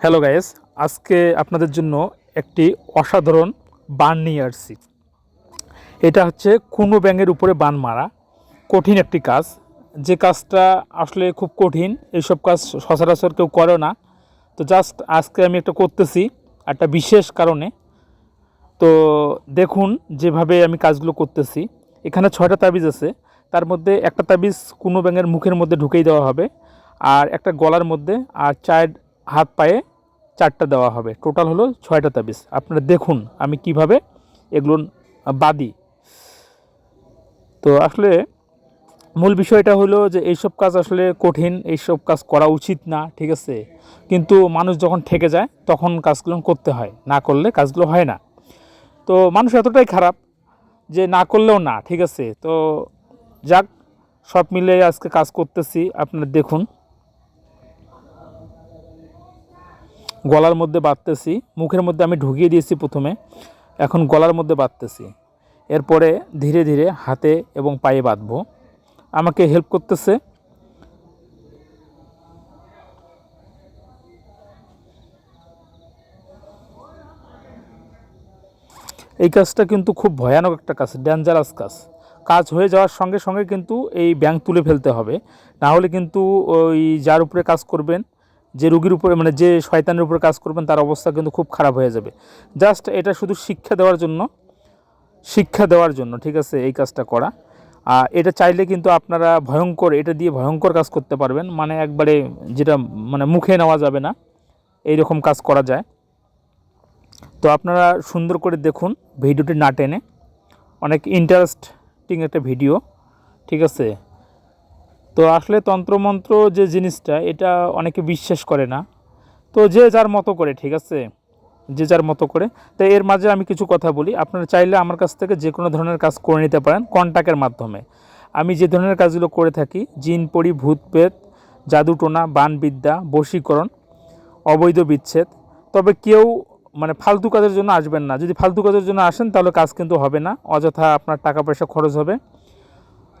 Hello guys আজকে আপনাদের জন্য একটি অসাধারণ বান নিয়ে আসছি। এটা হচ্ছে কোনো ব্যাঙের উপরে বান মারা। কঠিন একটি কাজ। যে কাজটা আসলে খুব কঠিন, এইসব কাজ সচরাচর কেউ করে না। তো জাস্ট আজকে আমি একটা করতেছি, একটা বিশেষ কারণে। তো দেখুন যেভাবে আমি কাজগুলো করতেছি। এখানে ছয়টা তাবিজ আছে। তার মধ্যে একটা তাবিজ কোনো ব্যাঙের মুখের মধ্যে ঢুকেই দেওয়া হবে। আর একটা গলার মধ্যে আর চায়ের হাত পায়ে চারটা দেওয়া হবে। টোটাল হলো ছয়টা তাবিজ। আপনারা দেখুন আমি কীভাবে এগুলো বাদি। তো আসলে মূল বিষয়টা হলো যে এইসব কাজ আসলে কঠিন, এইসব কাজ করা উচিত না, ঠিক আছে? কিন্তু মানুষ যখন ঠেকে যায়, তখন কাজগুলো করতে হয়। না করলে কাজগুলো হয় না। তো মানুষ এতটাই খারাপ যে না করলেও না, ঠিক আছে? তো যাক, সব মিলে আজকে কাজ করতেছি। আপনারা দেখুন। গলার মধ্যে বাঁধতেছি, মুখের মধ্যে আমি ঢুকিয়ে দিয়েছি প্রথমে, এখন গলার মধ্যে বাঁধতেছি। এরপরে ধীরে ধীরে হাতে এবং পায়ে বাঁধবো। আমাকে হেল্প করতেছে। এই কাজটা কিন্তু খুব ভয়ানক একটা কাজ ডেঞ্জারাস কাজ। কাজ হয়ে যাওয়ার সঙ্গে সঙ্গে কিন্তু এই ব্যাংক তুলে ফেলতে হবে। না হলে কিন্তু ওই যার উপরে কাজ করবেন যে রুগীর উপরে মানে যে শয়তানের উপরে কাজ করবেন, তার অবস্থা কিন্তু খুব খারাপ হয়ে যাবে। জাস্ট এটা শুধু শিক্ষা দেওয়ার জন্য, শিক্ষা দেওয়ার জন্য, ঠিক আছে, এই কাজটা করা। আর এটা চাইলে কিন্তু আপনারা ভয়ঙ্কর, এটা দিয়ে ভয়ঙ্কর কাজ করতে পারবেন। মানে একবারে যেটা মানে মুখে নেওয়া যাবে না এই রকম কাজ করা যায়। তো আপনারা সুন্দর করে দেখুন, ভিডিওটি না টেনে। অনেক ইন্টারেস্টিং একটা ভিডিও, ঠিক আছে? তো আসলে তন্ত্রমন্ত্র যে জিনিসটা, এটা অনেকে বিশ্বাস করে না। তো যে যার মতো করে, ঠিক আছে? যে যার মতো করে। তো এর মাঝে আমি কিছু কথা বলি। আপনারা চাইলে আমার কাছ থেকে যে কোনো ধরনের কাজ করে নিতে পারেন কন্ট্যাক্টের মাধ্যমে। আমি যে ধরনের কাজগুলো করে থাকি, জিন, পরি ভূতপেত জাদুটোনা বানবিদ্যা বশীকরণ, অবৈধ বিচ্ছেদ, তবে কেউ মানে ফালতু কাজের জন্য আসবেন না। যদি ফালতু কাজের জন্য আসেন, তাহলে কাজ কিন্তু হবে না। অযথা আপনার টাকা পয়সা খরচ হবে।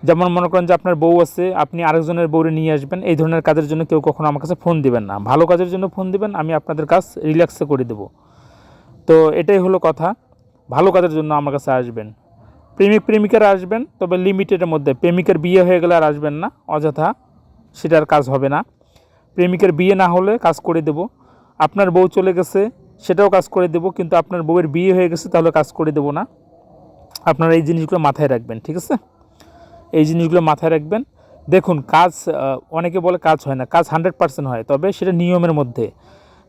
যেমন মনে করেন যে আপনার বউ আছে, আপনি আরেকজনের বউরে নিয়ে আসবেন, এই ধরনের কাজের জন্য কেউ কখনো আমার কাছে ফোন দিবেন না। ভালো কাজের জন্য ফোন দিবেন, আমি আপনাদের কাজ রিল্যাক্সে করে দেবো। তো এটাই হলো কথা। ভালো কাজের জন্য আমার কাছে আসবেন। প্রেমিক প্রেমিকারা আসবেন, তবে লিমিটেডের মধ্যে। প্রেমিকের বিয়ে হয়ে গেলে আর আসবেন না, অযথা সেটার কাজ হবে না। প্রেমিকের বিয়ে না হলে কাজ করে দেব। আপনার বউ চলে গেছে, সেটাও কাজ করে দেব, কিন্তু আপনার বউয়ের বিয়ে হয়ে গেছে, তাহলে কাজ করে দেব না। আপনারা এই জিনিসগুলো মাথায় রাখবেন, ঠিক আছে? এই জিনিসগুলো মাথায় রাখবেন। দেখুন, কাজ অনেকে বলে কাজ হয় না, কাজ হান্ড্রেড পার্সেন্ট হয়, তবে সেটা নিয়মের মধ্যে।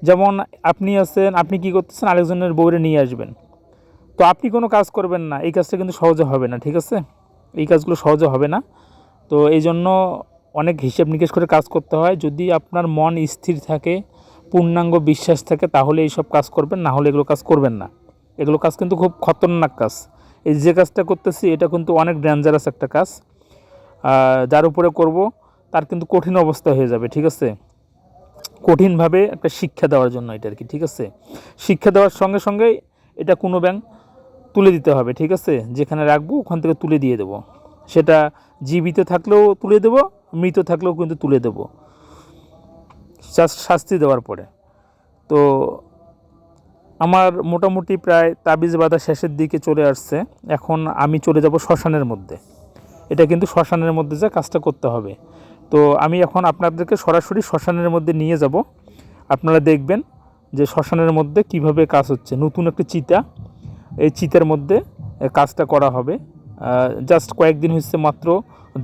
যেমন আপনি আছেন, আপনি কি করতেছেন, আরেকজনের বউরে নিয়ে আসবেন। তো আপনি কোনো কাজ করবেন না, এই কাজটা কিন্তু সহজে হবে না, ঠিক আছে? এই কাজগুলো সহজে হবে না। তো এই জন্য অনেক হিসেব নিকেশ করে কাজ করতে হয়। যদি আপনার মন স্থির থাকে, পূর্ণাঙ্গ বিশ্বাস থাকে, তাহলে এইসব কাজ করবেন, না হলে এগুলো কাজ করবেন না। এগুলো কাজ কিন্তু খুব খতরনাক কাজ। এই যে কাজটা করতেছি, এটা কিন্তু অনেক ডেঞ্জারাস একটা কাজ। যার উপরে করব, তার কিন্তু কঠিন অবস্থা হয়ে যাবে, ঠিক আছে? কঠিনভাবে একটা শিক্ষা দেওয়ার জন্য এটা আর কি, ঠিক আছে? শিক্ষা দেওয়ার সঙ্গে সঙ্গে এটা কোনো ব্যাংক তুলে দিতে হবে, ঠিক আছে? যেখানে রাখব, ওখান থেকে তুলে দিয়ে দেবো। সেটা জীবিত থাকলেও তুলে দেবো, মৃত থাকলেও কিন্তু তুলে দেবো। শাস- শাস্তি দেওয়ার পরে। তো আমার মোটামুটি প্রায় তাবিজ বাঁধা শেষের দিকে চলে আসছে। এখন আমি চলে যাব শ্মশানের মধ্যে। এটা কিন্তু শ্মশানের মধ্যে যা কাজটা করতে হবে। তো আমি এখন আপনাদেরকে সরাসরি শ্মশানের মধ্যে নিয়ে যাব। আপনারা দেখবেন যে শ্মশানের মধ্যে কীভাবে কাজ হচ্ছে। নতুন একটি চিতা, এই চিতার মধ্যে কাজটা করা হবে। জাস্ট কয়েকদিন হয়েছে মাত্র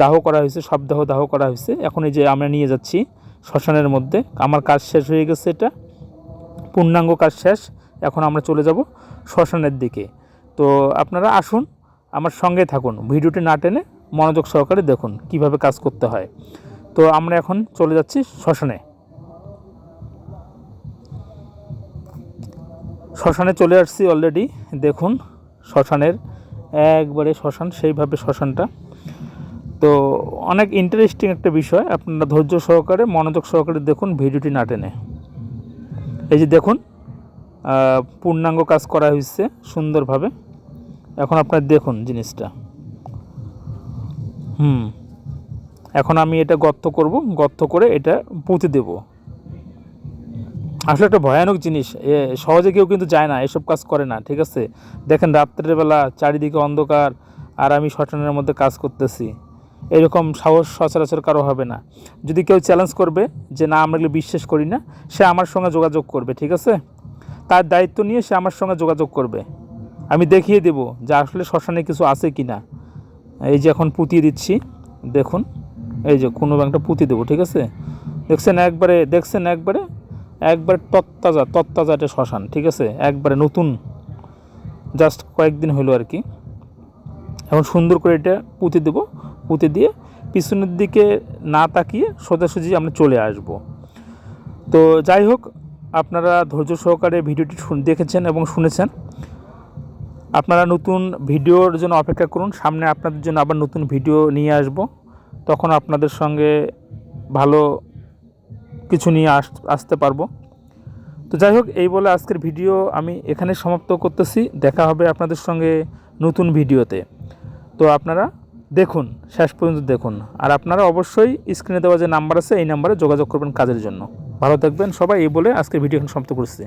দাহ করা হয়েছে সব দাহ দাহ করা হয়েছে। এখন এই যে আমরা নিয়ে যাচ্ছি শ্মশানের মধ্যে, আমার কাজ শেষ হয়ে গেছে এটা। পূর্ণাঙ্গ কাজ শেষ। এখন আমরা চলে যাব শ্মশানের দিকে। তো আপনারা আসুন, আমার সঙ্গে থাকুন। ভিডিওটি না টেনে মনোযোগ সহকারে দেখুন কীভাবে কাজ করতে হয়। তো আমরা এখন চলে যাচ্ছি শ্মশানে। শ্মশানে চলে আসছি অলরেডি দেখুন শ্মশানের, একবারে শ্মশান, সেইভাবে শ্মশানটা। তো অনেক ইন্টারেস্টিং একটা বিষয়, আপনারা ধৈর্য সহকারে, মনোযোগ সহকারে দেখুন ভিডিওটি না টেনে। এই যে দেখুন পূর্ণাঙ্গ কাজ করা হয়েছে সুন্দরভাবে। এখন আপনার দেখুন জিনিসটা। হুম। এখন আমি এটা গর্ত করব, গর্ত করে এটা পুঁতে দেব। আসলে একটা ভয়ানক জিনিস, এ সহজে কেউ কিন্তু যায় না, এসব কাজ করে না, ঠিক আছে? দেখেন রাত্রের বেলা চারিদিকে অন্ধকার আর আমি শ্মশানের মধ্যে কাজ করতেছি। এরকম সাহস সচরাচর কারও হবে না। যদি কেউ চ্যালেঞ্জ করবে যে না, আমরা এগুলো বিশ্বাস করি না, সে আমার সঙ্গে যোগাযোগ করবে, ঠিক আছে? তার দায়িত্ব নিয়ে সে আমার সঙ্গে যোগাযোগ করবে। আমি দেখিয়ে দেব যে আসলে শ্মশানে কিছু আছে কি না এই যে এখন পুঁতিয়ে দিচ্ছি, দেখুন, এই যে কোনো ব্যাংকটা পুঁতি দেবো, ঠিক আছে? দেখছেন একবারে দেখছেন একবারে একবারে তত্তাজা তত্তাজা এটা শ্মশান, ঠিক আছে? একবারে নতুন, জাস্ট কয়েকদিন হলো আর কি। এখন সুন্দর করে এটা পুঁতে দেবো, পুঁতে দিয়ে পিছনের দিকে না তাকিয়ে সোজাসুজি আমরা চলে আসব। তো যাই হোক, আপনারা ধৈর্য সহকারে ভিডিওটি দেখেছেন এবং শুনেছেন। আপনারা নতুন ভিডিওর জন্য অপেক্ষা করুন। সামনে আপনাদের জন্য আবার নতুন ভিডিও নিয়ে আসব। তখন আপনাদের সঙ্গে ভালো কিছু নিয়ে আস, আসতে পারব। তো যাই হোক, এই বলে আজকের ভিডিও আমি এখানে সমাপ্ত করতেছি। দেখা হবে আপনাদের সঙ্গে নতুন ভিডিওতে। তো আপনারা দেখুন, শেষ পর্যন্ত দেখুন। আর আপনারা অবশ্যই স্ক্রিনে দেওয়া যে নাম্বার আছে, এই নাম্বারে যোগাযোগ করবেন কাজের জন্য। ভালো থাকবেন সবাই, এই বলে আজকের ভিডিও এখন সমাপ্ত করছি।